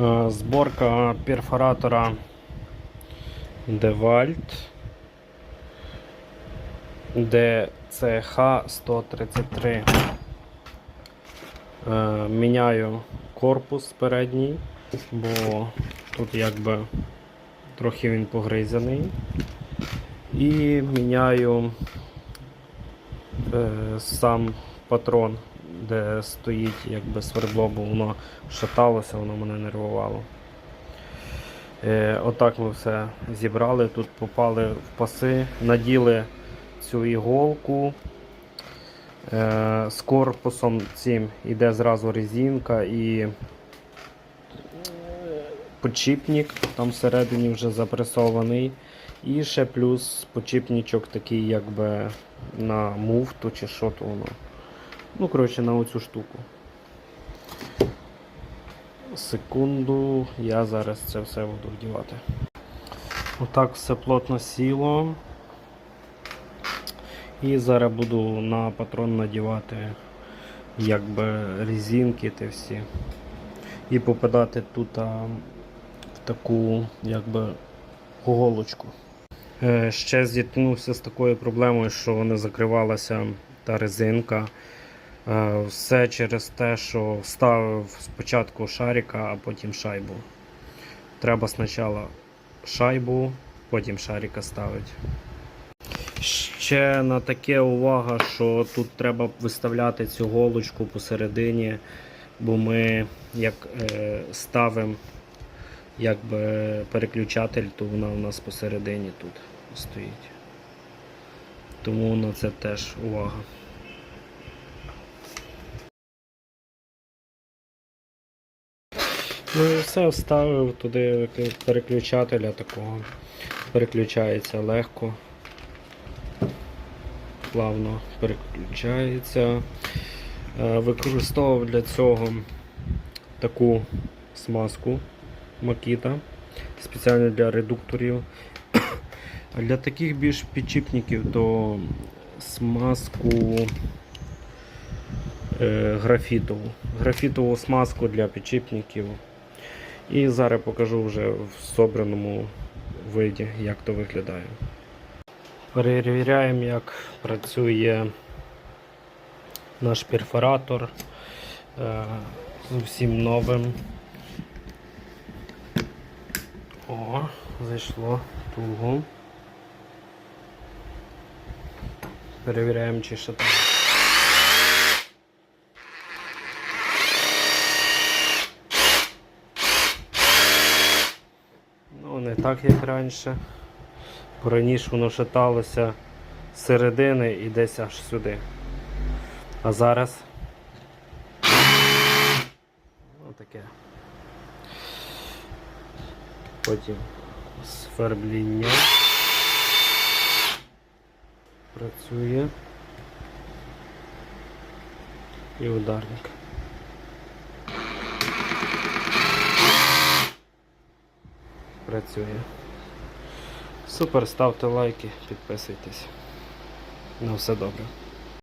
Е, Зборка перфоратора DeWalt DCH-133. Е, Міняю корпус передній, бо тут якби трохи він погризаний. І міняю е, сам патрон, де стоїть якби свердло, бо воно шаталося, воно мене нервувало. Е, отак ми все зібрали. Тут попали в паси, наділи цю іголку. Е, з корпусом цим іде зразу резинка і е, там всередині вже запресований. І ще плюс подшипничок такий якби на муфту чи що то воно. Ну, коротше, на оцю штуку. Секунду, я зараз це все буду вдівати. Отак все плотно сіло. І зараз буду на патрон надівати якби резинки те всі. І попадати тут в таку якби голочку. Е, Ще зіткнувся з такою проблемою, що не закривалася та резинка. Е, Все через те, що ставив спочатку шарика, а потім шайбу. Треба спочатку шайбу, потім шарика ставити. Ще на таке увага, що тут треба виставляти цю голочку посередині, бо ми як е, ставимо якби переключатель, то вона у нас посередині тут стоїть. Тому на це теж увага. Ну і все вставив туди переключателя такого. Переключається легко. Плавно переключається. Е, Використовував для цього таку смазку Makita спеціально для редукторів. А для таких більш підчіпників то смазку е, графітову. Графітову смазку для підчіпників. І зараз покажу вже в собраному виді, як то виглядає. Перевіряємо, як працює наш перфоратор е, зовсім новим. О, зайшло туго. Перевіряємо, чи ще не так, як раніше. Раніше воно шаталося з середини і десь аж сюди. А зараз отаке. Потім свербління працює і ударник. Працює. Супер, ставте лайки, підписуйтесь. На все добре.